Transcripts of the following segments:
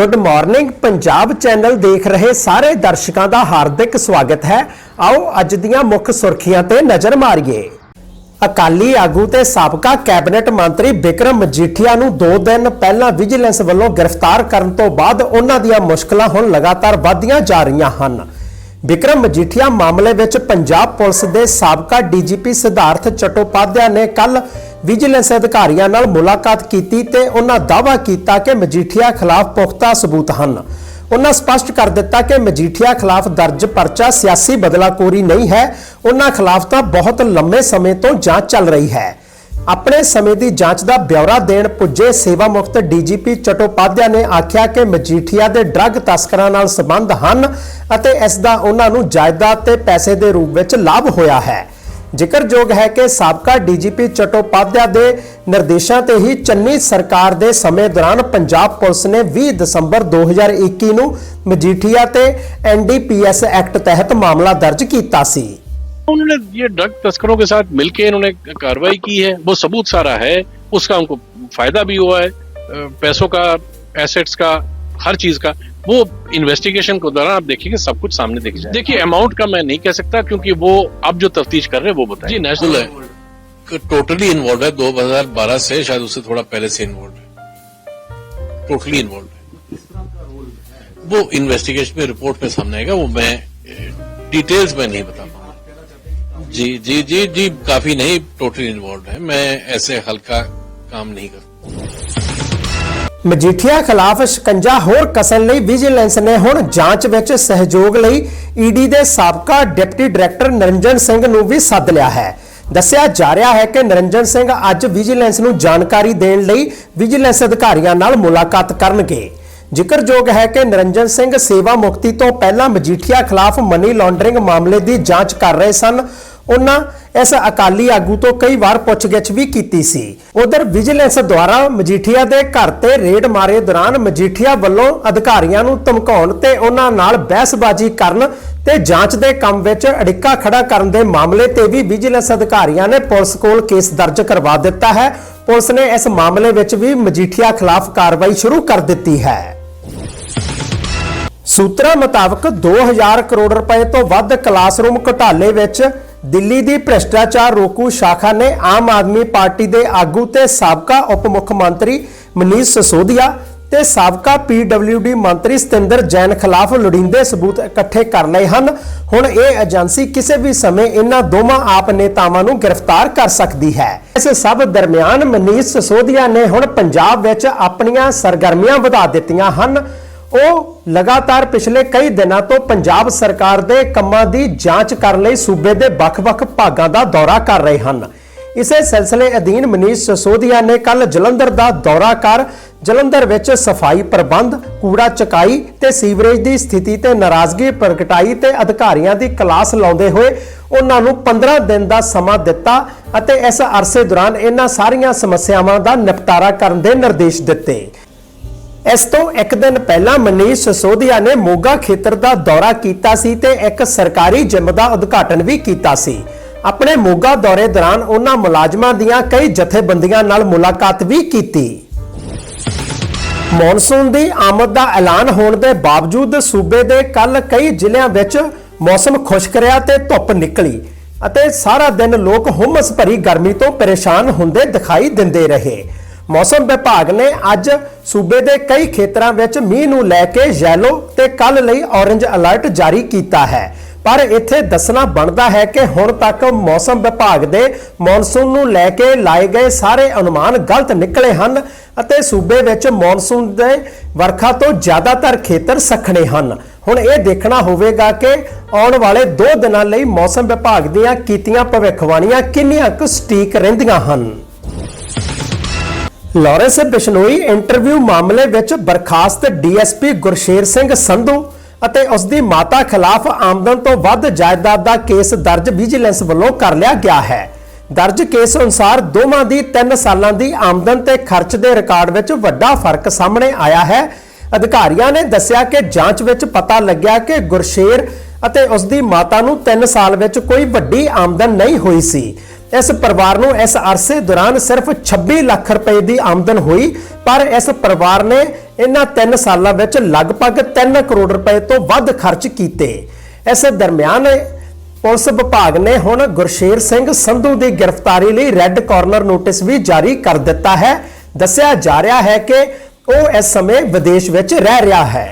Good morning Punjab channel ਦੇਖ ਰਹੇ ਸਾਰੇ ਦਰਸ਼ਕਾਂ ਦਾ ਹਾਰਦਿਕ ਸਵਾਗਤ ਹੈ। ਆਓ ਅੱਜ ਦੀਆਂ ਮੁੱਖ ਸੁਰਖੀਆਂ ਤੇ ਨਜ਼ਰ ਮਾਰੀਏ। ਅਕਾਲੀ ਆਗੂ ਤੇ ਸਾਬਕਾ ਕੈਬਨਿਟ ਮੰਤਰੀ ਵਿਕਰਮ ਮਜੀਠੀਆ ਨੂੰ 2 ਦਿਨ ਪਹਿਲਾਂ ਵਿਜੀਲੈਂਸ ਵੱਲੋਂ ਗ੍ਰਿਫਤਾਰ ਕਰਨ ਤੋਂ ਬਾਅਦ ਉਹਨਾਂ ਦੀਆਂ ਮੁਸ਼ਕਲਾਂ ਹੁਣ ਲਗਾਤਾਰ ਵਧਦੀਆਂ ਜਾ ਰਹੀਆਂ ਹਨ। ਵਿਕਰਮ ਮਜੀਠੀਆ ਮਾਮਲੇ ਵਿੱਚ ਪੰਜਾਬ ਪੁਲਿਸ ਦੇ ਸਾਬਕਾ ਡੀਜੀਪੀ ਸਿਧਾਰਥ ਚਟੋਪਾਧਿਆ ਨੇ ਕੱਲ ਵਿਜੀਲੈਂਸ ਅਧਿਕਾਰੀਆਂ ਨਾਲ ਮੁਲਾਕਾਤ ਕੀਤੀ ਤੇ ਉਹਨਾਂ ਦਾਅਵਾ ਕੀਤਾ ਕਿ ਮਜੀਠੀਆ ਖਿਲਾਫ ਪੁਖਤਾ ਸਬੂਤ ਹਨ। ਉਹਨਾਂ ਸਪਸ਼ਟ ਕਰ ਦਿੱਤਾ ਕਿ ਮਜੀਠੀਆ ਖਿਲਾਫ ਦਰਜ ਪਰਚਾ ਸਿਆਸੀ ਬਦਲਾਖੋਰੀ ਨਹੀਂ ਹੈ। ਉਹਨਾਂ ਖਿਲਾਫ ਤਾਂ ਬਹੁਤ ਲੰਮੇ ਸਮੇਂ ਤੋਂ ਜਾਂਚ ਚੱਲ ਰਹੀ ਹੈ। ਆਪਣੇ ਸਮੇਂ ਦੀ ਜਾਂਚ ਦਾ ਬਿਉਰਾ ਦੇਣ ਪੁੱਜੇ ਸੇਵਾ ਮੁਕਤ ਡੀਜੀਪੀ ਚਟੋਪਾਧਿਆ ਨੇ ਆਖਿਆ ਕਿ ਮਜੀਠੀਆ ਦੇ ਡਰੱਗ ਤਸਕਰਾਂ ਨਾਲ ਸੰਬੰਧ ਹਨ ਅਤੇ ਇਸ ਦਾ ਉਹਨਾਂ ਨੂੰ ਜਾਇਦਾਦ ਤੇ ਪੈਸੇ ਦੇ ਰੂਪ ਵਿੱਚ ਲਾਭ ਹੋਇਆ ਹੈ। ਜ਼ਿਕਰਯੋਗ ਹੈ ਕਿ ਸਾਬਕਾ ਡੀਜੀਪੀ ਚਟੋਪਾਧਿਆ ਦੇ ਨਿਰਦੇਸ਼ਾਂ ਤੇ ਹੀ ਚੰਨੀ ਸਰਕਾਰ ਦੇ ਸਮੇਂ ਦੌਰਾਨ ਪੰਜਾਬ ਪੁਲਿਸ ਨੇ 20 ਦਸੰਬਰ 2021 ਨੂੰ ਮਜੀਠੀਆ ਤੇ ਐਨਡੀਪੀਐਸ ਐਕਟ ਤਹਿਤ ਮਾਮਲਾ ਦਰਜ ਕੀਤਾ ਸੀ। उन्होंने ये ड्रग तस्करों के साथ मिलके इन्होंने कार्रवाई की है वो सबूत सारा है उसका उनको फ़ायदा भी हुआ है पैसों का एसेट्स का हर चीज़ का। वो इन्वेस्टिगेशन के दौरान आप देखिए सब कुछ सामने दिख जाए। देखिए अमाउंट का मैं नहीं कह सकता क्योंकि वो अब जो तफ्तीश कर रहे हैं वो बताए। जी नेशनल है। टोटली इन्वॉल्व है 2012 से शायद उससे थोड़ा पहले से इन्वॉल्व है। टोटली इन्वॉल्व है। वो इन्वेस्टिगेशन में रिपोर्ट में सामने आएगा वो मैं डिटेल्स में नहीं बता पाऊँगा जी जी जी जी काफी नहीं टोटली इन्वॉल्व है मैं ऐसे हल्का काम नहीं करता ਮਜੀਠੀਆ ਖਿਲਾਫ ਸ਼ਿਕੰਜਾ ਹੋਰ ਕਸਣ ਲਈ ਵਿਜੀਲੈਂਸ ਨੇ ਹੁਣ ਜਾਂਚ ਵਿੱਚ ਸਹਿਯੋਗ ਲਈ ਈਡੀ ਦੇ ਸਾਬਕਾ ਡਿਪਟੀ ਡਾਇਰੈਕਟਰ ਨਰਿੰਜਨ ਸਿੰਘ ਨੂੰ ਵੀ ਸੱਦ ਲਿਆ ਹੈ ਦੱਸਿਆ ਜਾ ਰਿਹਾ ਹੈ ਕਿ ਨਰਿੰਜਨ ਸਿੰਘ ਅੱਜ ਵਿਜੀਲੈਂਸ ਨੂੰ ਜਾਣਕਾਰੀ ਦੇਣ ਲਈ ਵਿਜੀਲੈਂਸ ਅਧਿਕਾਰੀਆਂ ਨਾਲ ਮੁਲਾਕਾਤ ਕਰਨਗੇ ਜ਼ਿਕਰਯੋਗ ਹੈ ਕਿ ਨਰਿੰਜਨ ਸਿੰਘ ਸੇਵਾ ਮੁਕਤੀ ਤੋਂ ਪਹਿਲਾਂ ਮਜੀਠੀਆ ਖਿਲਾਫ ਮਨੀ ਲਾਂਡਰਿੰਗ ਮਾਮਲੇ ਦੀ ਜਾਂਚ ਕਰ ਰਹੇ ਸਨ ਉਹਨਾਂ ਇਸ ਅਕਾਲੀ ਆਗੂ ਤੋਂ ਕਈ ਵਾਰ ਪੁੱਛਗਿੱਛ ਵੀ ਕੀਤੀ ਸੀ। ਉਧਰ ਵਿਜੀਲੈਂਸ ਦੁਆਰਾ ਮਜੀਠੀਆ ਦੇ ਘਰ ਤੇ ਰੇਡ ਮਾਰੇ ਦੌਰਾਨ ਮਜੀਠੀਆ ਵੱਲੋਂ ਅਧਿਕਾਰੀਆਂ ਨੂੰ ਧਮਕਾਉਣ ਤੇ ਉਹਨਾਂ ਨਾਲ ਬਹਿਸਬਾਜ਼ੀ ਕਰਨ ਤੇ ਜਾਂਚ ਦੇ ਕੰਮ ਵਿੱਚ ਅੜਿੱਕਾ ਖੜਾ ਕਰਨ ਦੇ ਮਾਮਲੇ ਤੇ ਵੀ ਵਿਜੀਲੈਂਸ ਅਧਿਕਾਰੀਆਂ ਨੇ ਪੁਲਿਸ ਕੋਲ ਕੇਸ ਦਰਜ ਕਰਵਾ ਦਿੱਤਾ ਹੈ। ਪੁਲਿਸ ਨੇ ਇਸ ਮਾਮਲੇ ਵਿੱਚ ਵੀ ਮਜੀਠੀਆ ਖਿਲਾਫ ਕਾਰਵਾਈ ਸ਼ੁਰੂ ਕਰ ਦਿੱਤੀ ਹੈ। ਸੂਤਰਾਂ ਮੁਤਾਬਕ 2000 ਕਰੋੜ ਰੁਪਏ ਤੋਂ ਵੱਧ ਕਲਾਸਰੂਮ ਘੁਟਾਲੇ ਵਿੱਚ ਦਿੱਲੀ ਦੀ ਭ੍ਰਿਸ਼ਟਾਚਾਰ ਰੋਕੂ ਸ਼ਾਖਾ ਨੇ ਆਮ ਆਦਮੀ ਪਾਰਟੀ ਦੇ ਆਗੂ ਤੇ ਸਾਬਕਾ ਉਪ ਮੁੱਖ ਮੰਤਰੀ ਮਨੀਸ਼ ਸਿਸੋਦੀਆ ਤੇ ਸਾਬਕਾ ਪੀਡਬਲਯੂਡੀ ਮੰਤਰੀ ਸਤਿੰਦਰ ਜੈਨ ਖਿਲਾਫ ਲੋੜੀਂਦੇ ਸਬੂਤ ਇਕੱਠੇ ਕਰ ਲਏ ਹਨ। ਹੁਣ ਇਹ ਏਜੰਸੀ ਕਿਸੇ ਵੀ ਸਮੇਂ ਇਹਨਾਂ ਦੋਵਾਂ ਆਪ ਨੇਤਾਵਾਂ ਨੂੰ ਗ੍ਰਿਫਤਾਰ ਕਰ ਸਕਦੀ ਹੈ। ਇਸ ਸਭ ਦਰਮਿਆਨ ਮਨੀਸ਼ ਸਸੋਦੀਆ ਨੇ ਹੁਣ ਪੰਜਾਬ ਵਿੱਚ ਆਪਣੀਆਂ ਸਰਗਰਮੀਆਂ ਵਧਾ ਦਿੱਤੀਆਂ ਹਨ। ਉਹ ਲਗਾਤਾਰ ਪਿਛਲੇ ਕਈ ਦਿਨਾਂ ਤੋਂ ਪੰਜਾਬ ਸਰਕਾਰ ਦੇ ਕੰਮਾਂ ਦੀ ਜਾਂਚ ਕਰਨ ਲਈ ਸੂਬੇ ਦੇ ਵੱਖ-ਵੱਖ ਭਾਗਾਂ ਦਾ ਦੌਰਾ ਕਰ ਰਹੇ ਹਨ। ਇਸੇ ਸਿਲਸਿਲੇ ਅਧੀਨ ਮਨੀਸ਼ ਸਸੋਦੀਆ ਨੇ ਕੱਲ ਜਲੰਧਰ ਦਾ ਦੌਰਾ ਕਰ ਜਲੰਧਰ ਵਿੱਚ ਸਫ਼ਾਈ ਪ੍ਰਬੰਧ, ਕੂੜਾ ਚਕਾਈ ਤੇ ਸੀਵਰੇਜ ਦੀ ਸਥਿਤੀ ਤੇ ਨਾਰਾਜ਼ਗੀ ਪ੍ਰਗਟਾਈ ਤੇ ਅਧਿਕਾਰੀਆਂ ਦੀ ਕਲਾਸ ਲਾਉਂਦੇ ਹੋਏ ਉਹਨਾਂ ਨੂੰ 15 ਦਿਨ ਦਾ ਸਮਾਂ ਦਿੱਤਾ ਅਤੇ ਇਸ ਅਰਸੇ ਦੌਰਾਨ ਇਹਨਾਂ ਸਾਰੀਆਂ ਸਮੱਸਿਆਵਾਂ ਦਾ ਨਿਪਟਾਰਾ ਕਰਨ ਦੇ ਨਿਰਦੇਸ਼ ਦਿੱਤੇ। ਇਸ ਤੋਂ ਇੱਕ ਦਿਨ ਪਹਿਲਾਂ ਮਨੀਸ਼ ਸਸੋਦੀਆ ਨੇ ਮੋਗਾ ਖੇਤਰ ਦਾ ਦੌਰਾ ਕੀਤਾ ਸੀ ਤੇ ਇੱਕ ਸਰਕਾਰੀ ਜਿਮ ਦਾ ਉਦਘਾਟਨ ਵੀ ਕੀਤਾ ਸੀ। ਆਪਣੇ ਮੋਗਾ ਦੌਰੇ ਦੌਰਾਨ ਉਹਨਾਂ ਮੁਲਾਜ਼ਮਾਂ ਦੀਆਂ ਕਈ ਜਥੇਬੰਦੀਆਂ ਨਾਲ ਮੁਲਾਕਾਤ ਵੀ ਕੀਤੀ। ਮੌਨਸੂਨ ਦੀ ਆਮਦ ਦਾ ਐਲਾਨ ਹੋਣ ਦੇ ਬਾਵਜੂਦ ਸੂਬੇ ਦੇ ਕੱਲ ਕਈ ਜ਼ਿਲ੍ਹਿਆਂ ਵਿੱਚ ਮੌਸਮ ਖੁਸ਼ਕ ਰਿਹਾ ਤੇ ਧੁੱਪ ਨਿਕਲੀ ਅਤੇ ਸਾਰਾ ਦਿਨ ਲੋਕ ਹੁਮਸ ਭਰੀ ਗਰਮੀ ਤੋਂ ਪਰੇਸ਼ਾਨ ਹੁੰਦੇ ਦਿਖਾਈ ਦਿੰਦੇ ਰਹੇ। ਮੌਸਮ ਵਿਭਾਗ ਨੇ ਅੱਜ ਸੂਬੇ ਦੇ ਕਈ ਖੇਤਰਾਂ ਵਿੱਚ ਮੀਂਹ ਨੂੰ ਲੈ ਕੇ ਯੈਲੋ ਤੇ ਕੱਲ ਲਈ ਔਰੰਜ ਅਲਰਟ ਜਾਰੀ ਕੀਤਾ ਹੈ। ਪਰ ਇੱਥੇ ਦੱਸਣਾ ਬਣਦਾ ਹੈ ਕਿ ਹੁਣ ਤੱਕ ਮੌਸਮ ਵਿਭਾਗ ਦੇ ਮੌਨਸੂਨ ਨੂੰ ਲੈ ਕੇ ਲਾਏ ਗਏ ਸਾਰੇ ਅਨੁਮਾਨ ਗਲਤ ਨਿਕਲੇ ਹਨ ਅਤੇ ਸੂਬੇ ਵਿੱਚ ਮੌਨਸੂਨ ਦੇ ਵਰਖਾ ਤੋਂ ਜ਼ਿਆਦਾਤਰ ਖੇਤਰ ਸਖਣੇ ਹਨ। ਹੁਣ ਇਹ ਦੇਖਣਾ ਹੋਵੇਗਾ ਕਿ ਆਉਣ ਵਾਲੇ 2 ਦਿਨਾਂ ਲਈ ਮੌਸਮ ਵਿਭਾਗ ਦੀਆਂ ਕੀਤੀਆਂ ਭਵਿੱਖਬਾਣੀਆਂ ਕਿੰਨੀਆਂ ਕੁ ਸਟੀਕ ਰਹਿੰਦੀਆਂ ਹਨ। ਲਾਰੈਂਸ ਬਿਸ਼ਨੋਈ ਇੰਟਰਵਿਊ ਮਾਮਲੇ ਵਿੱਚ ਬਰਖਾਸਤ ਡੀਐਸਪੀ ਗੁਰਸ਼ੇਰ ਸਿੰਘ ਸੰਧੂ ਅਤੇ ਉਸ ਦੀ ਮਾਤਾ ਖਿਲਾਫ ਆਮਦਨ ਤੋਂ ਵੱਧ ਜਾਇਦਾਦ ਦਾ ਕੇਸ ਦਰਜ ਵਿਜੀਲੈਂਸ ਵੱਲੋਂ ਕਰ ਲਿਆ ਗਿਆ ਹੈ। ਦਰਜ ਕੇਸ ਅਨੁਸਾਰ ਦੋਵਾਂ ਦੀ 3 ਸਾਲਾਂ ਦੀ ਆਮਦਨ ਤੇ ਖਰਚ ਦੇ ਰਿਕਾਰਡ ਵਿੱਚ ਵੱਡਾ ਫ਼ਰਕ ਸਾਹਮਣੇ ਆਇਆ ਹੈ। ਅਧਿਕਾਰੀਆਂ ਨੇ ਦੱਸਿਆ ਕਿ ਜਾਂਚ ਵਿੱਚ ਪਤਾ ਲੱਗਿਆ ਕਿ ਗੁਰਸ਼ੇਰ ਅਤੇ ਉਸ ਦੀ ਮਾਤਾ ਨੂੰ 3 ਸਾਲ ਵਿੱਚ ਕੋਈ ਵੱਡੀ ਆਮਦਨ ਨਹੀਂ ਹੋਈ ਸੀ। ਇਸ ਪਰਿਵਾਰ ਨੂੰ ਇਸ ਅਰਸੇ ਦੌਰਾਨ ਸਿਰਫ 26 ਲੱਖ ਰੁਪਏ ਦੀ ਆਮਦਨ ਹੋਈ, ਪਰ ਇਸ ਪਰਿਵਾਰ ਨੇ ਇਹਨਾਂ 3 ਸਾਲਾਂ ਵਿੱਚ ਲਗਭਗ 3 ਕਰੋੜ ਰੁਪਏ ਤੋਂ ਵੱਧ ਖਰਚ ਕੀਤੇ। ਇਸ ਦਰਮਿਆਨ ਪੁਲਿਸ ਵਿਭਾਗ ਨੇ ਹੁਣ ਗੁਰਸ਼ੇਰ ਸਿੰਘ ਸੰਧੂ ਦੀ ਗ੍ਰਿਫਤਾਰੀ ਲਈ ਰੈੱਡ ਕਾਰਨਰ ਨੋਟਿਸ ਵੀ ਜਾਰੀ ਕਰ ਦਿੱਤਾ ਹੈ। ਦੱਸਿਆ ਜਾ ਰਿਹਾ ਹੈ ਕਿ ਉਹ ਇਸ ਸਮੇਂ ਵਿਦੇਸ਼ ਵਿੱਚ ਰਹਿ ਰਿਹਾ ਹੈ।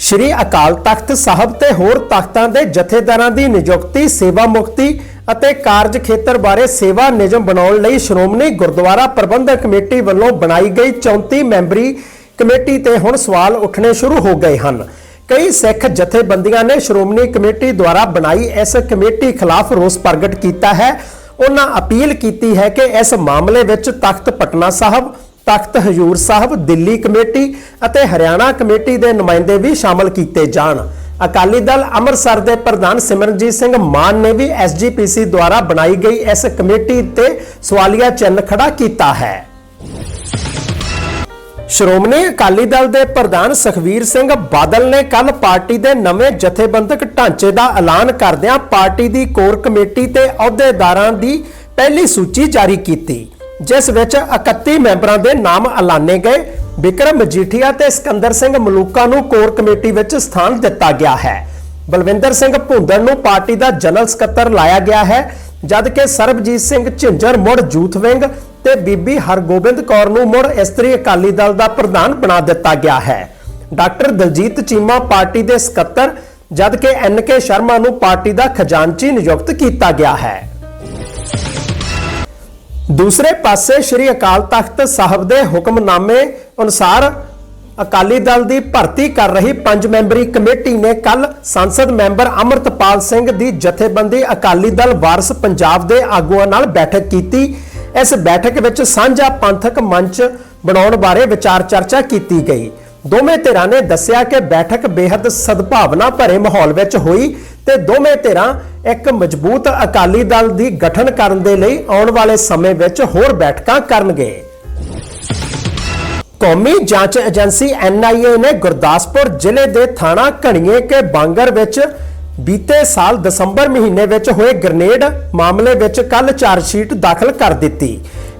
ਸ਼੍ਰੀ ਅਕਾਲ ਤਖਤ ਸਾਹਿਬ ਤੇ ਹੋਰ ਤਖਤਾਂ ਦੇ ਜਥੇਦਾਰਾਂ ਦੀ ਨਿਯੁਕਤੀ, ਸੇਵਾ ਮੁਕਤੀ ਅਤੇ ਕਾਰਜ ਖੇਤਰ ਬਾਰੇ ਸੇਵਾ ਨਿਯਮ ਬਣਾਉਣ ਲਈ ਸ਼੍ਰੋਮਣੀ ਗੁਰਦੁਆਰਾ ਪ੍ਰਬੰਧਕ ਕਮੇਟੀ ਵੱਲੋਂ ਬਣਾਈ ਗਈ 34 ਮੈਂਬਰੀ ਕਮੇਟੀ ਤੇ ਹੁਣ ਸਵਾਲ ਉੱਠਣੇ ਸ਼ੁਰੂ ਹੋ ਗਏ ਹਨ। ਕਈ ਸਿੱਖ ਜਥੇਬੰਦੀਆਂ ਨੇ ਸ਼੍ਰੋਮਣੀ ਕਮੇਟੀ ਦੁਆਰਾ ਬਣਾਈ ਇਸ ਕਮੇਟੀ ਖਿਲਾਫ ਰੋਸ ਪ੍ਰਗਟ ਕੀਤਾ ਹੈ। ਉਹਨਾਂ ਅਪੀਲ ਕੀਤੀ ਹੈ ਕਿ ਇਸ ਮਾਮਲੇ ਵਿੱਚ ਤਖਤ ਪਟਨਾ ਸਾਹਿਬ ਤਖਤ ਹਜੂਰ ਸਾਹਿਬ, ਦਿੱਲੀ ਕਮੇਟੀ ਅਤੇ ਹਰਿਆਣਾ ਕਮੇਟੀ ਦੇ ਨੁਮਾਇੰਦੇ ਵੀ ਸ਼ਾਮਲ ਕੀਤੇ ਜਾਣ। ਅਕਾਲੀ ਦਲ ਅੰਮ੍ਰਿਤਸਰ ਦੇ ਪ੍ਰਧਾਨ ਸਿਮਰਨਜੀਤ ਸਿੰਘ ਮਾਨ ਨੇ ਵੀ ਐਸਜੀਪੀਸੀ ਦੁਆਰਾ ਬਣਾਈ ਗਈ ਇਸ ਕਮੇਟੀ ਤੇ ਸਵਾਲੀਆ ਚਿੰਨ੍ਹ ਖੜਾ ਕੀਤਾ ਹੈ। ਸ਼੍ਰੋਮਣੀ ਅਕਾਲੀ ਦਲ ਦੇ ਪ੍ਰਧਾਨ ਸੁਖਵੀਰ ਸਿੰਘ ਬਾਦਲ ਨੇ ਕੱਲ ਪਾਰਟੀ ਦੇ ਨਵੇਂ ਜਥੇਬੰਦਕ ਢਾਂਚੇ ਦਾ ਐਲਾਨ ਕਰਦਿਆਂ ਪਾਰਟੀ ਦੀ ਕੋਰ ਕਮੇਟੀ ਤੇ ਅਹੁਦੇਦਾਰਾਂ ਦੀ ਪਹਿਲੀ ਸੂਚੀ ਜਾਰੀ ਕੀਤੀ। ਜਿਸ ਵਿੱਚ 31 ਮੈਂਬਰਾਂ ਦੇ ਨਾਮ ਐਲਾਨੇ ਗਏ। ਵਿਕਰਮ ਮਜੀਠੀਆ ਤੇ ਸਿਕੰਦਰ ਸਿੰਘ ਮਲੂਕਾ ਨੂੰ ਕੋਰ ਕਮੇਟੀ ਵਿੱਚ ਸਥਾਨ ਦਿੱਤਾ ਗਿਆ ਹੈ। ਬਲਵਿੰਦਰ ਸਿੰਘ ਭੁੰਦੜ ਨੂੰ ਪਾਰਟੀ ਦਾ ਜਨਰਲ ਸਕੱਤਰ ਲਾਇਆ ਗਿਆ ਹੈ, ਜਦਕਿ ਸਰਬਜੀਤ ਸਿੰਘ ਝਿੰਜਰ ਮੁੜ ਜੂਥ ਵਿੰਗ ਤੇ ਬੀਬੀ ਹਰਗੋਬਿੰਦ ਕੌਰ ਨੂੰ ਮੁੜ ਇਸਤਰੀ ਅਕਾਲੀ ਦਲ ਦਾ ਪ੍ਰਧਾਨ ਬਣਾ ਦਿੱਤਾ ਗਿਆ ਹੈ। ਡਾਕਟਰ ਦਲਜੀਤ ਚੀਮਾ ਪਾਰਟੀ ਦੇ ਸਕੱਤਰ, ਜਦਕਿ ਐਨ ਕੇ ਸ਼ਰਮਾ ਨੂੰ ਪਾਰਟੀ ਦਾ ਖਜ਼ਾਨਚੀ ਨਿਯੁਕਤ ਕੀਤਾ ਗਿਆ ਹੈ। ਦੂਸਰੇ ਪਾਸੇ ਸ੍ਰੀ ਅਕਾਲ ਤਖਤ ਸਾਹਿਬ ਦੇ ਹੁਕਮਨਾਮੇ ਅਨੁਸਾਰ ਅਕਾਲੀ ਦਲ ਦੀ ਭਰਤੀ ਕਰ ਰਹੀ ਪੰਜ ਮੈਂਬਰੀ ਕਮੇਟੀ ਨੇ ਕੱਲ ਸੰਸਦ ਮੈਂਬਰ ਅਮਰਤਪਾਲ ਸਿੰਘ ਦੀ ਜਥੇਬੰਦੀ ਅਕਾਲੀ ਦਲ ਵਾਰਸ ਪੰਜਾਬ ਦੇ ਆਗੂਆਂ ਨਾਲ ਬੈਠਕ ਕੀਤੀ। ਇਸ ਬੈਠਕ ਵਿੱਚ ਸਾਂਝਾ ਪੰਥਕ ਮੰਚ ਬਣਾਉਣ ਬਾਰੇ ਵਿਚਾਰ ਚਰਚਾ ਕੀਤੀ ਗਈ। ਦੋਵੇਂ ਧਿਰਾਂ ਨੇ ਦੱਸਿਆ ਕਿ ਬੈਠਕ ਬੇहद ਸਦਭਾਵਨਾ ਭਰੇ ਮਾਹੌਲ ਵਿੱਚ ਹੋਈ ਤੇ ਦੋਵੇਂ ਧਿਰਾਂ ਇੱਕ ਮਜ਼ਬੂਤ ਅਕਾਲੀ ਦਲ ਦੀ ਗਠਨ ਕਰਨ ਦੇ ਲਈ ਆਉਣ ਵਾਲੇ ਸਮੇਂ ਵਿੱਚ ਹੋਰ ਬੈਠਕਾਂ ਕਰਨਗੇ। ਕੌਮੀ ਜਾਂਚ ਏਜੰਸੀ ਐਨਆਈਏ ਨੇ ਗੁਰਦਾਸਪੁਰ ਜ਼ਿਲ੍ਹੇ ਦੇ ਥਾਣਾ ਘਣੀਏ ਕੇ ਬਾਂਗਰ ਵਿੱਚ ਬੀਤੇ ਸਾਲ ਦਸੰਬਰ ਮਹੀਨੇ ਵਿੱਚ ਹੋਏ ਗ੍ਰਨੇਡ ਮਾਮਲੇ ਵਿੱਚ ਕੱਲ ਚਾਰਜਸ਼ੀਟ ਦਾਖਲ ਕਰ ਦਿੱਤੀ।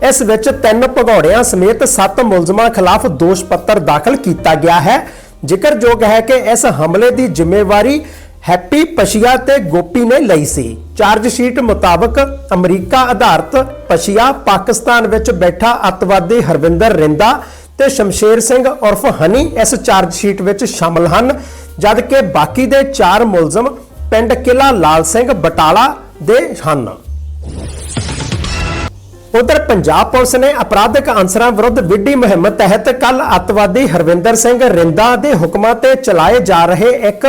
ਇਸ ਵਿੱਚ ਤਿੰਨ ਭਗੌੜਿਆਂ ਸਮੇਤ 7 ਮੁਲਜ਼ਮਾਂ ਖਿਲਾਫ ਦੋਸ਼ ਪੱਤਰ ਦਾਖਲ ਕੀਤਾ ਗਿਆ ਹੈ। ਜ਼ਿਕਰਯੋਗ ਹੈ ਕਿ ਇਸ ਹਮਲੇ ਦੀ ਜ਼ਿੰਮੇਵਾਰੀ ਹੈਪੀ ਪਸ਼ੀਆ ਤੇ ਗੋਪੀ ਨੇ ਲਈ ਸੀ। ਚਾਰਜਸ਼ੀਟ ਮੁਤਾਬਕ ਅਮਰੀਕਾ ਆਧਾਰਿਤ ਪਸ਼ੀਆ ਪਾਕਿਸਤਾਨ ਵਿੱਚ ਬੈਠਾ ਅੱਤਵਾਦੀ ਹਰਵਿੰਦਰ ਰਿੰਦਾ ਤੇ ਸ਼ਮਸ਼ੇਰ ਸਿੰਘ ਉਰਫ ਹਨੀ ਇਸ ਚਾਰਜਸ਼ੀਟ ਵਿੱਚ ਸ਼ਾਮਲ ਹਨ ਜਦਕਿ ਬਾਕੀ ਦੇ ਚਾਰ ਮੁਲਜ਼ਮ ਪਿੰਡ ਕਿਲਾ ਲਾਲ ਸਿੰਘ ਬਟਾਲਾ ਦੇ ਹਨ। ਉਧਰ ਪੰਜਾਬ ਪੁਲਿਸ ਨੇ ਅਪਰਾਧਿਕ ਅਨਸਰਾਂ ਵਿਰੁੱਧ ਵਿੱਢੀ ਮੁਹਿੰਮ ਤਹਿਤ ਕੱਲ ਅੱਤਵਾਦੀ ਹਰਵਿੰਦਰ ਸਿੰਘ ਰਿੰਦਾ ਦੇ ਹੁਕਮਾਂ ਤੇ ਚਲਾਏ ਜਾ ਰਹੇ ਇੱਕ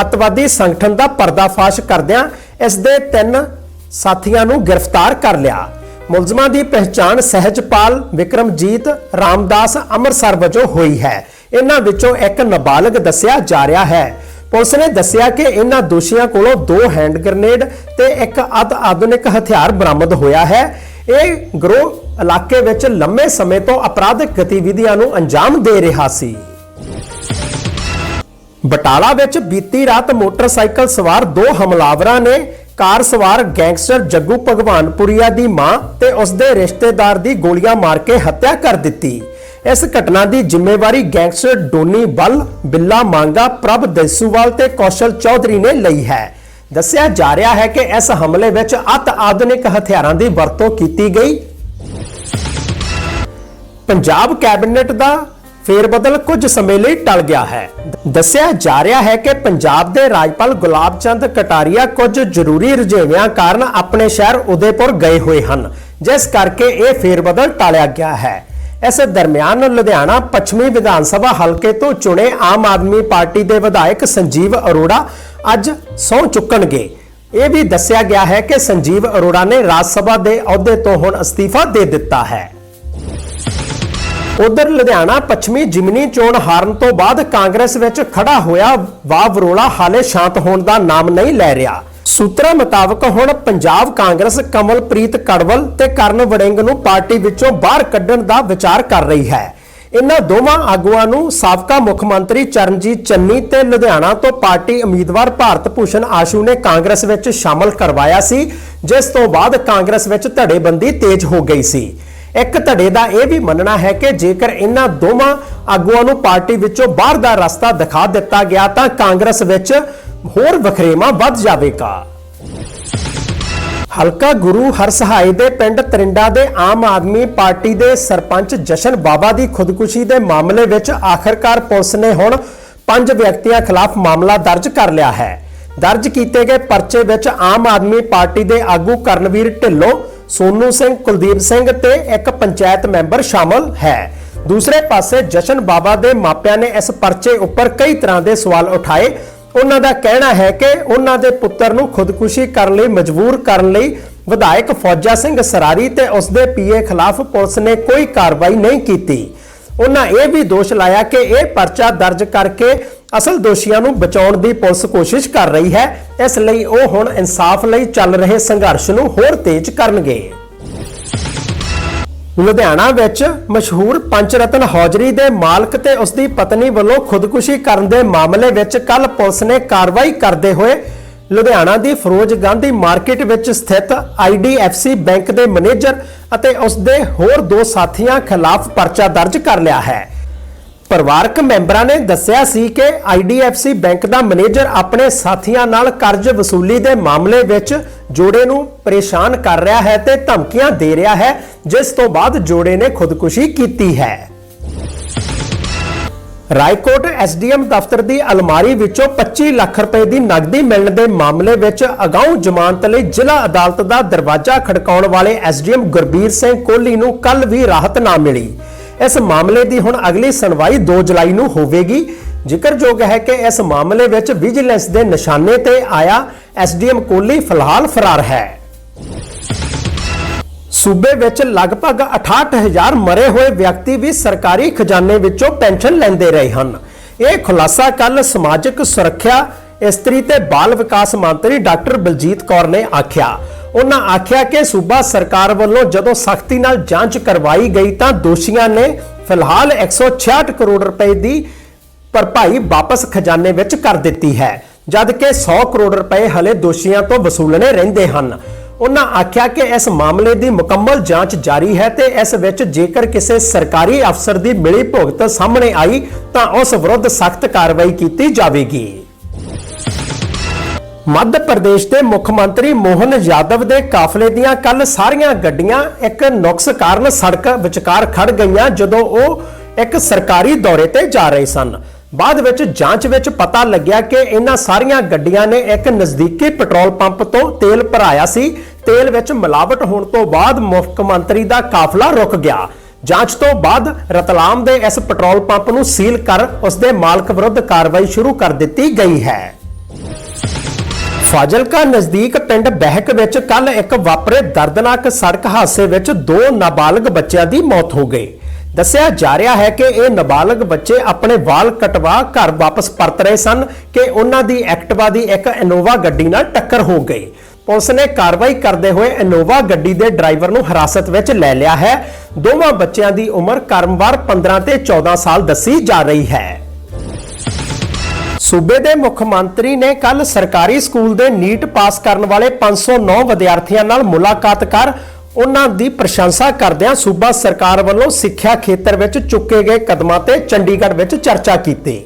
ਅੱਤਵਾਦੀ ਸੰਗਠਨ ਦਾ ਪਰਦਾਫਾਸ਼ ਕਰਦਿਆਂ ਇਸ ਦੇ ਤਿੰਨ ਸਾਥੀਆਂ ਨੂੰ ਗ੍ਰਿਫਤਾਰ ਕਰ ਲਿਆ। ਮੁਲਜ਼ਮਾਂ ਦੀ ਪਹਿਚਾਣ ਸਹਿਜਪਾਲ, ਵਿਕਰਮਜੀਤ, ਰਾਮਦਾਸ ਅੰਮ੍ਰਿਤਸਰ ਵਜੋਂ ਹੋਈ ਹੈ। ਇਹਨਾਂ ਵਿੱਚੋਂ ਇੱਕ ਨਾਬਾਲਗ ਦੱਸਿਆ ਜਾ ਰਿਹਾ ਹੈ। ਪੁਲਿਸ ਨੇ ਦੱਸਿਆ ਕਿ ਇਹਨਾਂ ਦੋਸ਼ੀਆਂ ਕੋਲੋਂ ਦੋ ਹੈਂਡ ਗ੍ਰਨੇਡ ਤੇ ਇੱਕ ਅਧ ਆਧੁਨਿਕ ਹਥਿਆਰ ਬਰਾਮਦ ਹੋਇਆ ਹੈ। ਇਹ ਗਰੋਹ ਇਲਾਕੇ ਵਿੱਚ ਲੰਮੇ ਸਮੇਂ ਤੋਂ ਅਪਰਾਧਿਕ ਗਤੀਵਿਧੀਆਂ ਨੂੰ ਅੰਜਾਮ ਦੇ ਰਿਹਾ ਸੀ। ਬਟਾਲਾ ਵਿੱਚ ਬੀਤੀ ਰਾਤ ਮੋਟਰਸਾਈਕਲ ਸਵਾਰ ਦੋ ਹਮਲਾਵਰਾਂ ਨੇ ਕਾਰ ਸਵਾਰ ਗੈਂਗਸਟਰ ਜੱਗੂ ਭਗਵਾਨਪੁਰੀਆ ਦੀ ਮਾਂ ਤੇ ਉਸ ਦੇ ਰਿਸ਼ਤੇਦਾਰ ਦੀ ਗੋਲੀਆਂ ਮਾਰ ਕੇ ਹੱਤਿਆ ਕਰ ਦਿੱਤੀ। ਇਸ ਘਟਨਾ ਦੀ ਜ਼ਿੰਮੇਵਾਰੀ ਗੈਂਗਸਟਰ ਡੋਨੀ ਬੱਲ ਬਿੱਲਾ ਮੰਗਾ, ਪ੍ਰਭ ਦੇਸੂਵਾਲ ਤੇ ਕੌਸ਼ਲ ਚੌਧਰੀ ਨੇ ਲਈ ਹੈ। ਦੱਸਿਆ ਜਾ ਰਿਹਾ ਹੈ ਕਿ ਇਸ ਹਮਲੇ ਵਿੱਚ ਅਤ ਆਧੁਨਿਕ ਹਥਿਆਰਾਂ ਦੀ ਵਰਤੋਂ ਕੀਤੀ ਗਈ। ਪੰਜਾਬ ਕੈਬਨਿਟ ਦਾ ਫੇਰਬਦਲ ਕੁਝ ਸਮੇਂ ਲਈ ਟਲ ਗਿਆ ਹੈ। ਦੱਸਿਆ ਜਾ ਰਿਹਾ ਹੈ ਕਿ ਪੰਜਾਬ ਦੇ ਰਾਜਪਾਲ ਗੁਲਾਬ ਚੰਦ ਕਟਾਰੀਆ ਕੁਝ ਜ਼ਰੂਰੀ ਰੁਝੇਵਿਆਂ ਕਾਰਨ ਆਪਣੇ ਸ਼ਹਿਰ ਉਦੈਪੁਰ ਗਏ ਹੋਏ ਹਨ, ਜਿਸ ਕਰਕੇ ਇਹ ਫੇਰਬਦਲ ਟਾਲਿਆ ਗਿਆ ਹੈ। ਇਸ ਦਰਮਿਆਨ ਲੁਧਿਆਣਾ ਪੱਛਮੀ ਵਿਧਾਨ ਸਭਾ ਹਲਕੇ ਤੋਂ ਚੁਣੇ ਆਮ ਆਦਮੀ ਪਾਰਟੀ ਦੇ ਵਿਧਾਇਕ ਸੰਜੀਵ ਅਰੋੜਾ ਅੱਜ ਸਹੁੰ ਚੁੱਕਣਗੇ। ਇਹ ਵੀ ਦੱਸਿਆ ਗਿਆ ਹੈ ਕਿ ਸੰਜੀਵ ਅਰੋੜਾ ਨੇ ਰਾਜ ਸਭਾ ਦੇ ਅਹੁਦੇ ਤੋਂ ਹੁਣ ਅਸਤੀਫਾ ਦੇ ਦਿੱਤਾ ਹੈ। ਉਧਰ ਲੁਧਿਆਣਾ ਪੱਛਮੀ ਜਿਮਨੀ ਚੋਣ ਹਾਰਨ ਤੋਂ ਬਾਅਦ ਕਾਂਗਰਸ ਵਿੱਚ ਖੜਾ ਹੋਇਆ ਵਾਹ ਵਰੋਲਾ ਹਾਲੇ ਸ਼ਾਂਤ ਹੋਣ ਦਾ ਨਾਮ ਨਹੀਂ ਲੈ ਰਿਹਾ। ਸੂਤਰਾਂ ਮੁਤਾਬਕ ਹੁਣ ਪੰਜਾਬ ਕਾਂਗਰਸ ਕਮਲਪ੍ਰੀਤ ਕੜਵਲ ਤੇ ਕਰਨ ਵੜਿੰਗ ਨੂੰ ਪਾਰਟੀ ਵਿੱਚੋਂ ਬਾਹਰ ਕੱਢਣ ਦਾ ਵਿਚਾਰ ਕਰ ਰਹੀ ਹੈ। ਇਹਨਾਂ ਦੋਵਾਂ ਆਗੂਆਂ ਨੂੰ ਸਾਬਕਾ ਮੁੱਖ ਮੰਤਰੀ ਚਰਨਜੀਤ ਚੰਨੀ ਤੇ ਲੁਧਿਆਣਾ ਤੋਂ ਪਾਰਟੀ ਉਮੀਦਵਾਰ ਭਾਰਤ ਭੂਸ਼ਣ ਆਸ਼ੂ ਨੇ ਕਾਂਗਰਸ ਵਿੱਚ ਸ਼ਾਮਲ ਕਰਵਾਇਆ ਸੀ, ਜਿਸ ਤੋਂ ਬਾਅਦ ਕਾਂਗਰਸ ਵਿੱਚ ਧੜੇਬੰਦੀ ਤੇਜ਼ ਹੋ ਗਈ ਸੀ। ਇੱਕ ਧੜੇ ਦਾ ਇਹ ਵੀ ਮੰਨਣਾ ਹੈ ਕਿ ਜੇਕਰ ਇਹਨਾਂ ਦੋਵਾਂ ਆਗੂਆਂ ਨੂੰ ਪਾਰਟੀ ਵਿੱਚੋਂ ਬਾਹਰ ਦਾ ਰਸਤਾ ਦਿਖਾ ਦਿੱਤਾ ਗਿਆ ਤਾਂ ਕਾਂਗਰਸ ਵਿੱਚ ਹੋਰ ਵਖਰੇਵਾਂ ਵੱਧ ਜਾਵੇਗਾ। ਹਲਕਾ ਗੁਰੂ ਹਰਸਹਾਏ ਦੇ ਪਿੰਡ ਤਰਿੰਡਾ ਦੇ ਆਮ ਆਦਮੀ ਪਾਰਟੀ ਦੇ ਸਰਪੰਚ ਜਸ਼ਨ ਬਾਬਾ ਦੀ ਖੁਦਕੁਸ਼ੀ ਦੇ ਮਾਮਲੇ ਵਿੱਚ ਆਖਰਕਾਰ ਪੁਲਿਸ ਨੇ ਹੁਣ ਪੰਜ ਵਿਅਕਤੀਆਂ ਖਿਲਾਫ ਮਾਮਲਾ ਦਰਜ ਕਰ ਲਿਆ ਹੈ। ਦਰਜ ਕੀਤੇ ਗਏ ਪਰਚੇ ਵਿੱਚ ਆਮ ਆਦਮੀ ਪਾਰਟੀ ਦੇ ਆਗੂ ਕਰਨਵੀਰ ਢਿੱਲੋਂ, ਸੋਨੂ ਸਿੰਘ, ਕੁਲਦੀਪ ਸਿੰਘ ਤੇ ਇੱਕ ਪੰਚਾਇਤ ਮੈਂਬਰ ਸ਼ਾਮਲ ਹੈ। ਦੂਸਰੇ ਪਾਸੇ ਜਸ਼ਨ ਬਾਬਾ ਦੇ ਮਾਪਿਆਂ ਨੇ ਇਸ ਪਰਚੇ ਉੱਪਰ ਕਈ ਤਰ੍ਹਾਂ ਦੇ ਸਵਾਲ ਉਠਾਏ। ਉਹਨਾਂ ਦਾ ਕਹਿਣਾ ਹੈ ਕਿ ਉਹਨਾਂ ਦੇ ਪੁੱਤਰ ਨੂੰ ਖੁਦਕੁਸ਼ੀ ਕਰਨ ਲਈ, ਮਜਬੂਰ ਕਰਨ ਲਈ ਵਿਧਾਇਕ ਫੌਜਾ ਸਿੰਘ ਸਰਾਰੀ ਤੇ ਉਸਦੇ ਪੀਏ ਖਿਲਾਫ ਪੁਲਿਸ ਨੇ ਕੋਈ ਕਾਰਵਾਈ ਨਹੀਂ ਕੀਤੀ। ਉਹਨਾਂ ਇਹ ਵੀ ਦੋਸ਼ ਲਾਇਆ ਕਿ ਇਹ ਪਰਚਾ ਦਰਜ ਕਰਕੇ ਅਸਲ ਦੋਸ਼ੀਆਂ ਨੂੰ ਬਚਾਉਣ ਦੀ ਪੁਲਿਸ ਕੋਸ਼ਿਸ਼ ਕਰ ਰਹੀ ਹੈ। ਇਸ ਲਈ ਉਹ ਹੁਣ ਇਨਸਾਫ ਲਈ ਚੱਲ ਰਹੇ ਸੰਘਰਸ਼ ਨੂੰ ਹੋਰ ਤੇਜ਼ ਕਰਨਗੇ। ਲੁਧਿਆਣਾ ਵਿੱਚ ਮਸ਼ਹੂਰ ਪੰਚ ਰਤਨ ਹੌਜਰੀ ਦੇ ਮਾਲਕ ਤੇ ਉਸ ਦੀ ਪਤਨੀ ਵੱਲੋਂ ਖੁਦਕੁਸ਼ੀ ਕਰਨ ਦੇ ਮਾਮਲੇ ਵਿੱਚ ਕੱਲ ਪੁਲਿਸ ਨੇ ਕਾਰਵਾਈ ਕਰਦੇ ਹੋਏ ਲੁਧਿਆਣਾ ਦੀ ਫਿਰੋਜ਼ ਗਾਂਧੀ ਮਾਰਕੀਟ ਵਿੱਚ ਸਥਿਤ IDFC ਬੈਂਕ ਦੇ ਮੈਨੇਜਰ ਅਤੇ ਉਸ ਦੇ ਹੋਰ ਦੋ ਸਾਥੀਆਂ ਖਿਲਾਫ ਪਰਚਾ ਦਰਜ ਕਰ ਲਿਆ ਹੈ। ਪਰਿਵਾਰਕ ਮੈਂਬਰਾਂ ਨੇ ਦੱਸਿਆ ਸੀ ਕਿ IDFC ਬੈਂਕ ਦਾ ਮੈਨੇਜਰ ਆਪਣੇ ਸਾਥੀਆਂ ਨਾਲ ਕਰਜ਼ ਵਸੂਲੀ ਦੇ ਮਾਮਲੇ ਵਿੱਚ ਜੋੜੇ ਨੂੰ ਪਰੇਸ਼ਾਨ ਕਰ ਰਿਹਾ ਹੈ ਤੇ ਧਮਕੀਆਂ ਦੇ ਰਿਹਾ ਹੈ, ਜਿਸ ਤੋਂ ਬਾਅਦ ਜੋੜੇ ਨੇ ਖੁਦਕੁਸ਼ੀ ਕੀਤੀ ਹੈ। ਰਾਏਕੋਟ ਐਸਡੀਐਮ ਦਫ਼ਤਰ ਦੀ ਅਲਮਾਰੀ ਵਿੱਚੋਂ 25 ਲੱਖ ਰੁਪਏ ਦੀ ਨਕਦੀ ਮਿਲਣ ਦੇ ਮਾਮਲੇ ਵਿੱਚ ਅਗਾਊਂ ਜ਼ਮਾਨਤ ਲਈ ਜ਼ਿਲ੍ਹਾ ਅਦਾਲਤ ਦਾ ਦਰਵਾਜ਼ਾ ਖੜਕਾਉਣ ਵਾਲੇ ਐਸਡੀਐਮ ਗੁਰਬੀਰ ਸਿੰਘ ਕੋਹਲੀ ਨੂੰ ਕੱਲ ਵੀ ਰਾਹਤ ਨਾ ਮਿਲੀ। ਇਸ ਮਾਮਲੇ ਦੀ ਹੁਣ ਅਗਲੀ ਸੁਣਵਾਈ 2 ਜੁਲਾਈ ਨੂੰ ਹੋਵੇਗੀ। ਜ਼ਿਕਰਯੋਗ ਹੈ ਕਿ ਇਸ ਮਾਮਲੇ ਵਿੱਚ ਵਿਜੀਲੈਂਸ ਦੇ ਨਿਸ਼ਾਨੇ ਤੇ ਆਇਆ ਐਸਡੀਐਮ ਕੋਹਲੀ ਫਿਲਹਾਲ ਫਰਾਰ ਹੈ। ਸੂਬੇ ਵਿੱਚ ਲਗਭਗ 68000 ਮਰੇ ਹੋਏ ਵਿਅਕਤੀ ਵੀ ਸਰਕਾਰੀ ਖਜ਼ਾਨੇ ਵਿੱਚੋਂ ਪੈਨਸ਼ਨ ਲੈਂਦੇ ਰਹੇ ਹਨ। ਇਹ ਖੁਲਾਸਾ ਕੱਲ ਸਮਾਜਿਕ ਸੁਰੱਖਿਆ, ਇਸਤਰੀ ਤੇ ਬਾਲ ਵਿਕਾਸ ਮੰਤਰੀ ਡਾਕਟਰ ਬਲਜੀਤ ਕੌਰ ਨੇ ਆਖਿਆ। ਉਹਨਾਂ ਆਖਿਆ ਕਿ ਸੂਬਾ ਸਰਕਾਰ ਵੱਲੋਂ ਜਦੋਂ ਸਖਤੀ ਨਾਲ ਜਾਂਚ ਕਰਵਾਈ ਗਈ ਤਾਂ ਦੋਸ਼ੀਆਂ ਨੇ ਫਿਲਹਾਲ 166 ਕਰੋੜ ਰੁਪਏ ਦੀ ਭਰਪਾਈ ਵਾਪਸ ਖਜ਼ਾਨੇ ਵਿੱਚ ਕਰ ਦਿੱਤੀ ਹੈ। ਜਦ ਕਿ 100 ਕਰੋੜ ਰੁਪਏ ਹਲੇ ਦੋਸ਼ੀਆਂ ਤੋਂ ਵਸੂਲਣੇ ਰਹਿੰਦੇ ਹਨ। ਉਹਨਾਂ ਆਖਿਆ ਕਿ ਇਸ ਮਾਮਲੇ ਦੀ ਮੁਕੰਮਲ ਜਾਂਚ ਜਾਰੀ ਹੈ ਤੇ ਇਸ ਵਿੱਚ ਜੇਕਰ ਕਿਸੇ ਸਰਕਾਰੀ ਅਫਸਰ ਦੀ ਮਿਲੀ ਭੁਗਤ ਸਾਹਮਣੇ ਆਈ ਤਾਂ ਉਸ ਵਿਰੁੱਧ ਸਖਤ ਕਾਰਵਾਈ ਕੀਤੀ ਜਾਵੇਗੀ। ਮੱਧ ਪ੍ਰਦੇਸ਼ ਦੇ ਮੁੱਖ ਮੰਤਰੀ ਮੋਹਨ ਯਾਦਵ ਦੇ ਕਾਫਲੇ ਦੀਆਂ ਕੱਲ ਸਾਰੀਆਂ ਗੱਡੀਆਂ ਇੱਕ ਨੁਕਸ ਕਾਰਨ ਸੜਕ ਵਿਚਕਾਰ ਖੜ ਗਈਆਂ ਜਦੋਂ ਉਹ ਇੱਕ ਸਰਕਾਰੀ ਦੌਰੇ ਤੇ ਜਾ ਰਹੇ ਸਨ। ਬਾਅਦ ਵਿੱਚ ਜਾਂਚ ਵਿੱਚ ਪਤਾ ਲੱਗਿਆ ਕਿ ਇਹਨਾਂ ਸਾਰੀਆਂ ਗੱਡੀਆਂ ਨੇ ਇੱਕ ਨਜ਼ਦੀਕੀ ਪੈਟਰੋਲ ਪੰਪ ਤੋਂ ਤੇਲ ਭਰਾਇਆ ਸੀ। ਤੇਲ ਵਿੱਚ ਮਿਲਾਵਟ ਹੋਣ ਤੋਂ ਬਾਅਦ ਮੁੱਖ ਮੰਤਰੀ ਦਾ ਕਾਫਲਾ ਰੁਕ ਗਿਆ। ਜਾਂਚ ਤੋਂ ਬਾਅਦ ਰਤਲਾਮ ਦੇ ਇਸ ਪੈਟਰੋਲ ਪੰਪ ਨੂੰ ਸੀਲ ਕਰ ਉਸ ਦੇ ਮਾਲਕ ਵਿਰੁੱਧ ਕਾਰਵਾਈ ਸ਼ੁਰੂ ਕਰ ਦਿੱਤੀ ਗਈ ਹੈ। ਫਾਜ਼ਿਲਕਾ ਨਜ਼ਦੀਕ ਪਿੰਡ ਬਹਿਕ ਵਿੱਚ ਕੱਲ ਇੱਕ ਵਾਪਰੇ ਦਰਦਨਾਕ ਸੜਕ ਹਾਦਸੇ ਵਿੱਚ ਦੋ ਨਾਬਾਲਗ ਬੱਚਿਆਂ ਦੀ ਮੌਤ ਹੋ ਗਈ। ਦੱਸਿਆ ਜਾ ਰਿਹਾ ਹੈ ਕਿ ਇਹ ਨਾਬਾਲਗ ਬੱਚੇ ਆਪਣੇ ਵਾਲ ਕਟਵਾ ਘਰ ਵਾਪਸ ਪਰਤ ਰਹੇ ਸਨ ਕਿ ਉਹਨਾਂ ਦੀ ਐਕਟਿਵਾ ਦੀ ਇੱਕ ਇਨੋਵਾ ਗੱਡੀ ਨਾਲ ਟੱਕਰ ਹੋ ਗਈ। ਪੁਲਿਸ ਨੇ ਕਾਰਵਾਈ ਕਰਦੇ ਹੋਏ ਇਨੋਵਾ ਗੱਡੀ ਦੇ ਡਰਾਈਵਰ ਨੂੰ ਹਿਰਾਸਤ ਵਿੱਚ ਲੈ ਲਿਆ ਹੈ। ਦੋਵਾਂ ਬੱਚਿਆਂ ਦੀ ਉਮਰ ਕਰਮਵਾਰ 15 ਤੇ 14 ਸਾਲ ਦੱਸੀ ਜਾ ਰਹੀ ਹੈ। ਸੂਬੇ ਦੇ ਮੁੱਖ ਮੰਤਰੀ ਨੇ ਕੱਲ ਸਰਕਾਰੀ ਸਕੂਲ ਦੇ ਨੀਟ ਪਾਸ ਕਰਨ ਵਾਲੇ 509 ਵਿਦਿਆਰਥੀਆਂ ਨਾਲ ਮੁਲਾਕਾਤ ਕਰ ਉਹਨਾਂ ਦੀ ਪ੍ਰਸ਼ੰਸਾ ਕਰਦਿਆਂ ਸੂਬਾ ਸਰਕਾਰ ਵੱਲੋਂ ਸਿੱਖਿਆ ਖੇਤਰ ਵਿੱਚ ਚੁੱਕੇ ਗਏ ਕਦਮਾਂ ਤੇ ਚੰਡੀਗੜ੍ਹ ਵਿੱਚ ਚਰਚਾ ਕੀਤੀ।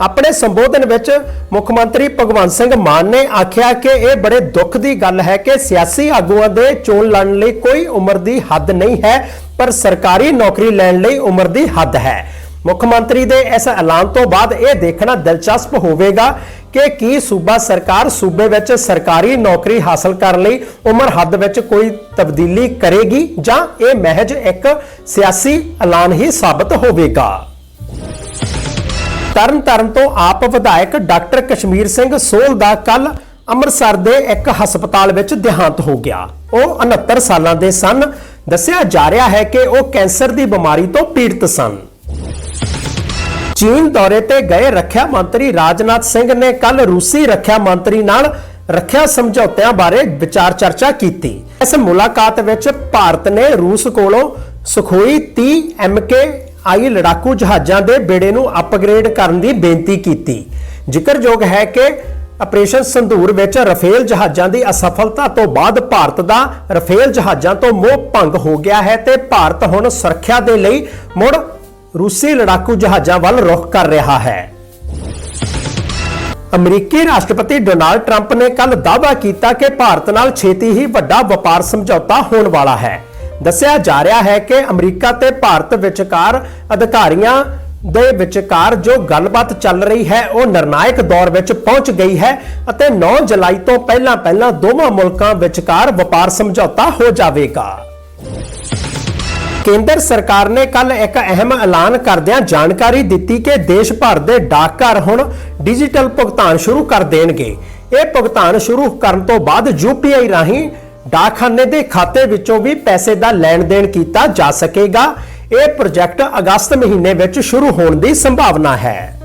ਆਪਣੇ ਸੰਬੋਧਨ ਵਿੱਚ ਮੁੱਖ ਮੰਤਰੀ ਭਗਵੰਤ ਸਿੰਘ ਮਾਨ ਨੇ ਆਖਿਆ ਕਿ ਇਹ ਬੜੇ ਦੁੱਖ ਦੀ ਗੱਲ ਹੈ ਕਿ ਸਿਆਸੀ ਆਗੂਆਂ ਦੇ ਚੋਣ ਲੜਨ ਲਈ ਕੋਈ ਉਮਰ ਦੀ ਹੱਦ ਨਹੀਂ ਹੈ, ਪਰ ਸਰਕਾਰੀ ਨੌਕਰੀ ਲੈਣ ਲਈ ਉਮਰ ਦੀ ਹੱਦ ਹੈ। ਮੁੱਖ ਮੰਤਰੀ ਦੇ ਇਸ ਐਲਾਨ ਤੋਂ ਬਾਅਦ ਇਹ ਦੇਖਣਾ ਦਿਲਚਸਪ ਹੋਵੇਗਾ ਕਿ ਕੀ ਸੂਬਾ ਸਰਕਾਰ ਸੂਬੇ ਵਿੱਚ ਸਰਕਾਰੀ ਨੌਕਰੀ ਹਾਸਲ ਕਰਨ ਲਈ ਉਮਰ ਹੱਦ ਵਿੱਚ ਕੋਈ ਤਬਦੀਲੀ ਕਰੇਗੀ ਜਾਂ ਇਹ ਮਹਿਜ ਇੱਕ ਸਿਆਸੀ ਐਲਾਨ ਹੀ ਸਾਬਤ ਹੋਵੇਗਾ? ਤਰਨ ਤਾਰਨ ਤੋਂ ਆਪ ਵਿਧਾਇਕ ਡਾਕਟਰ ਕਸ਼ਮੀਰ ਸਿੰਘ ਸੋਲ ਦਾ ਕੱਲ ਅੰਮ੍ਰਿਤਸਰ ਦੇ ਇੱਕ ਹਸਪਤਾਲ ਵਿੱਚ ਦੇਹਾਂਤ ਹੋ ਗਿਆ। ਉਹ 69 ਸਾਲਾਂ ਦੇ ਸਨ। ਦੱਸਿਆ ਜਾ ਰਿਹਾ ਹੈ ਕਿ ਉਹ ਕੈਂਸਰ ਦੀ ਬਿਮਾਰੀ ਤੋਂ ਪੀੜਤ ਸਨ। ਚੀਨ ਦੌਰੇ ਤੇ ਗਏ ਰੱਖਿਆ ਮੰਤਰੀ ਰਾਜਨਾਥ ਸਿੰਘ ਨੇ ਕੱਲ ਰੂਸੀ ਰੱਖਿਆ ਮੰਤਰੀ ਨਾਲ ਰੱਖਿਆ ਸਮਝੌਤਿਆਂ ਬਾਰੇ ਵਿਚਾਰ ਚਰਚਾ ਕੀਤੀ। ਇਸ ਮੁਲਾਕਾਤ ਵਿੱਚ ਭਾਰਤ ਨੇ ਰੂਸ ਕੋਲੋਂ ਸੁਖੋਈ 30 MK ਆਈ ਲੜਾਕੂ ਜਹਾਜ਼ਾਂ ਦੇ ਬੇੜੇ ਨੂੰ ਅਪਗ੍ਰੇਡ ਕਰਨ ਦੀ ਬੇਨਤੀ ਕੀਤੀ। ਜ਼ਿਕਰਯੋਗ ਹੈ ਕਿ ਆਪਰੇਸ਼ਨ ਸੰਧੂਰ ਵਿੱਚ ਰਫੇਲ ਜਹਾਜ਼ਾਂ ਦੀ ਅਸਫਲਤਾ ਤੋਂ ਬਾਅਦ ਭਾਰਤ ਦਾ ਰਫੇਲ ਜਹਾਜ਼ਾਂ ਤੋਂ ਮੋਹ ਭੰਗ ਹੋ ਗਿਆ ਹੈ ਤੇ ਭਾਰਤ ਹੁਣ ਸੁਰੱਖਿਆ ਦੇ ਲਈ ਮੁੜ ਰੂਸੀ ਲੜਾਕੂ ਜਹਾਜ਼ਾਂ ਵੱਲ ਰੁਖ ਕਰ ਰਿਹਾ ਹੈ। ਅਮਰੀਕੀ ਰਾਸ਼ਟਰਪਤੀ ਡੋਨਾਲਡ ਟਰੰਪ ਨੇ ਕੱਲ ਦਾਅਵਾ ਕੀਤਾ ਕਿ ਭਾਰਤ ਨਾਲ ਛੇਤੀ ਹੀ ਵੱਡਾ ਵਪਾਰ ਸਮਝੌਤਾ ਹੋਣ ਵਾਲਾ ਹੈ। ਦੱਸਿਆ ਜਾ ਰਿਹਾ ਹੈ ਕਿ ਅਮਰੀਕਾ ਤੇ ਭਾਰਤ ਵਿਚਕਾਰ ਅਧਿਕਾਰੀਆਂ ਦੇ ਵਿਚਕਾਰ ਜੋ ਗੱਲਬਾਤ ਚੱਲ ਰਹੀ ਹੈ, ਉਹ ਨਿਰਣਾਇਕ ਦੌਰ ਵਿੱਚ ਪਹੁੰਚ ਗਈ ਹੈ ਅਤੇ 9 ਜੁਲਾਈ ਤੋਂ ਪਹਿਲਾਂ ਪਹਿਲਾਂ ਦੋਵਾਂ ਮੁਲਕਾਂ ਵਿਚਕਾਰ ਵਪਾਰ ਸਮਝੌਤਾ ਹੋ ਜਾਵੇਗਾ। ਕੇਂਦਰ ਸਰਕਾਰ ਨੇ ਕੱਲ ਇੱਕ ਅਹਿਮ ਐਲਾਨ ਕਰਦਿਆਂ ਜਾਣਕਾਰੀ ਦਿੱਤੀ ਕਿ ਦੇਸ਼ ਭਰ ਦੇ ਡਾਕਘਰ ਹੁਣ ਡਿਜੀਟਲ ਭੁਗਤਾਨ ਸ਼ੁਰੂ ਕਰ ਦੇਣਗੇ। ਇਹ ਭੁਗਤਾਨ ਸ਼ੁਰੂ ਕਰਨ ਤੋਂ ਬਾਅਦ ਯੂਪੀਆਈ ਰਾਹੀਂ ਡਾਕਖਾਨੇ ਦੇ ਖਾਤੇ ਵਿੱਚੋਂ ਵੀ ਪੈਸੇ ਦਾ ਲੈਣ ਦੇਣ ਕੀਤਾ ਜਾ ਸਕੇਗਾ। ਇਹ ਪ੍ਰੋਜੈਕਟ ਅਗਸਤ ਮਹੀਨੇ ਵਿੱਚ ਸ਼ੁਰੂ ਹੋਣ ਦੀ ਸੰਭਾਵਨਾ ਹੈ।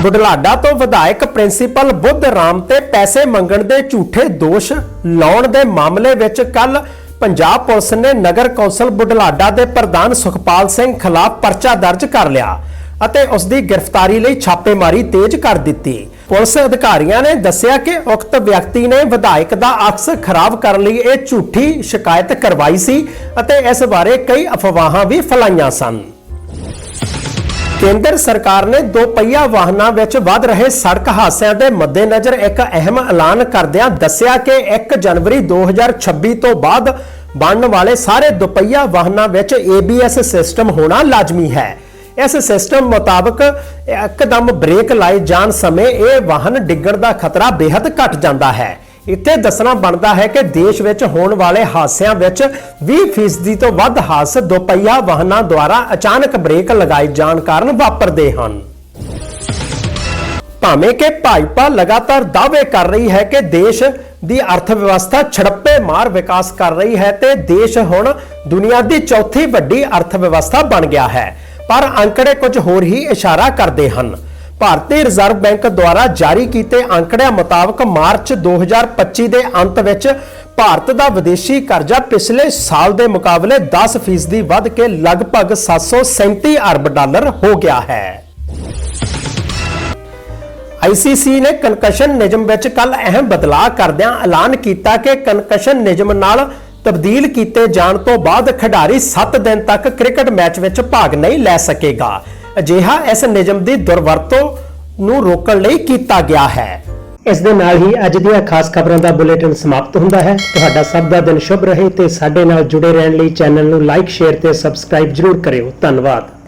ਬੁਢਲਾਡਾ ਤੋਂ ਵਿਧਾਇਕ ਪ੍ਰਿੰਸੀਪਲ ਬੁੱਧ ਰਾਮ ਤੇ ਪੈਸੇ ਮੰਗਣ ਦੇ ਝੂਠੇ ਦੋਸ਼ ਲਾਉਣ ਦੇ ਮਾਮਲੇ ਵਿੱਚ ਕੱਲ ਪੰਜਾਬ ਪੁਲਿਸ ਨੇ ਨਗਰ ਕੌਂਸਲ ਬੁਢਲਾਡਾ ਦੇ ਪ੍ਰਧਾਨ ਸੁਖਪਾਲ ਸਿੰਘ ਖਿਲਾਫ ਪਰਚਾ ਦਰਜ ਕਰ ਲਿਆ ਅਤੇ ਉਸ ਦੀ ਗ੍ਰਿਫਤਾਰੀ ਲਈ ਛਾਪੇਮਾਰੀ ਤੇਜ਼ ਕਰ ਦਿੱਤੀ। ਪੁਲਿਸ ਅਧਿਕਾਰੀਆਂ ਨੇ ਦੱਸਿਆ ਕਿ ਉਕਤ ਵਿਅਕਤੀ ਨੇ ਵਿਧਾਇਕ ਦਾ ਅਕਸ ਖਰਾਬ ਕਰਨ ਲਈ ਇਹ ਝੂਠੀ ਸ਼ਿਕਾਇਤ ਕਰਵਾਈ ਸੀ ਅਤੇ ਇਸ ਬਾਰੇ ਕਈ ਅਫਵਾਹਾਂ ਵੀ ਫੈਲਾਈਆਂ ਸਨ। ਕੇਂਦਰ ਸਰਕਾਰ ਨੇ ਦੋਪਹੀਆ ਵਾਹਨਾਂ ਵਿੱਚ ਵੱਧ ਰਹੇ ਸੜਕ ਹਾਦਸਿਆਂ ਦੇ ਮੱਦੇਨਜ਼ਰ ਇੱਕ ਅਹਿਮ ਐਲਾਨ ਕਰਦਿਆਂ ਦੱਸਿਆ ਕਿ 1 ਜਨਵਰੀ 2026 ਤੋਂ ਬਾਅਦ ਬਣਨ ਵਾਲੇ ਸਾਰੇ ਦੁਪਹੀਆ ਵਾਹਨਾਂ ਵਿੱਚ ABS ਸਿਸਟਮ ਹੋਣਾ ਲਾਜ਼ਮੀ ਹੈ। ਇਸ ਸਿਸਟਮ ਮੁਤਾਬਕ ਇੱਕਦਮ ਬ੍ਰੇਕ ਲਾਏ ਜਾਣ ਸਮੇਂ ਇਹ ਵਾਹਨ ਡਿੱਗਣ ਦਾ ਖਤਰਾ ਬੇहद ਘਟ ਜਾਂਦਾ ਹੈ। ਇੱਥੇ ਦੱਸਣਾ ਬਣਦਾ ਹੈ ਕਿ ਦੇਸ਼ ਵਿੱਚ ਹੋਣ ਵਾਲੇ ਹਾਦਸਿਆਂ ਵਿੱਚ 20% ਤੋਂ ਵੱਧ ਹਾਦਸੇ ਦੁਪਹੀਆ ਵਾਹਨਾਂ ਦੁਆਰਾ ਅਚਾਨਕ ਬ੍ਰੇਕ ਲਗਾਏ ਜਾਣ ਕਾਰਨ ਵਾਪਰਦੇ ਹਨ। ਭਾਵੇਂ ਕਿ ਭਾਜਪਾ ਲਗਾਤਾਰ ਦਾਅਵੇ ਕਰ ਰਹੀ ਹੈ ਕਿ ਦੇਸ਼ ਦੀ ਅਰਥ ਵਿਵਸਥਾ ਛੜੱਪੇ ਮਾਰ ਵਿਕਾਸ ਕਰ ਰਹੀ ਹੈ ਤੇ ਦੇਸ਼ ਹੁਣ ਦੁਨੀਆ ਦੀ ਚੌਥੀ ਵੱਡੀ ਅਰਥ ਵਿਵਸਥਾ ਬਣ ਗਿਆ ਹੈ। ਪਰ ਅੰਕੜੇ ਕੁਝ ਹੋਰ ਹੀ ਇਸ਼ਾਰਾ ਕਰਦੇ ਹਨ। ਭਾਰਤੀ ਰਿਜ਼ਰਵ ਬੈਂਕ ਦੁਆਰਾ ਜਾਰੀ ਕੀਤੇ ਅੰਕੜਿਆਂ ਮੁਤਾਬਕ ਮਾਰਚ 2025 ਦੇ ਅੰਤ ਵਿੱਚ ਭਾਰਤ ਦਾ ਵਿਦੇਸ਼ੀ ਕਰਜ਼ਾ ਪਿਛਲੇ ਸਾਲ ਦੇ ਮੁਕਾਬਲੇ 10% ਵੱਧ ਕੇ ਲਗਭਗ 737 ਅਰਬ ਡਾਲਰ ਹੋ ਗਿਆ ਹੈ। ਆਈਸੀਸੀ ਨੇ ਕਨਕਸ਼ਨ ਨਿਯਮ ਵਿੱਚ ਕੱਲ ਅਹਿਮ ਬਦਲਾਅ ਕਰਦਿਆਂ ਐਲਾਨ ਕੀਤਾ ਕਿ ਕਨਕਸ਼ਨ ਨਿਯਮ ਨਾਲ ਤਬਦੀਲ ਕੀਤੇ ਜਾਣ ਤੋਂ ਬਾਅਦ ਖਿਡਾਰੀ 7 ਦਿਨ ਤੱਕ ਕ੍ਰਿਕਟ ਮੈਚ ਵਿੱਚ ਭਾਗ ਨਹੀਂ ਲੈ ਸਕੇਗਾ। ਅਜਿਹਾ ਇਸ ਨਿਯਮ ਦੀ ਦੁਰਵਰਤੋਂ ਨੂੰ ਰੋਕਣ ਲਈ ਕੀਤਾ ਗਿਆ ਹੈ। ਇਸ ਦੇ ਨਾਲ ਹੀ ਅੱਜ ਦੀਆਂ ਖਾਸ ਖਬਰਾਂ ਦਾ ਬੁਲੇਟਿਨ ਸਮਾਪਤ ਹੁੰਦਾ ਹੈ। ਤੁਹਾਡਾ ਸਭ ਦਾ ਦਿਨ ਸ਼ੁਭ ਰਹੇ ਤੇ ਸਾਡੇ ਨਾਲ ਜੁੜੇ ਰਹਿਣ ਲਈ ਚੈਨਲ ਨੂੰ ਲਾਈਕ, ਸ਼ੇਅਰ ਤੇ ਸਬਸਕ੍ਰਾਈਬ ਜਰੂਰ ਕਰਿਓ। ਧੰਨਵਾਦ।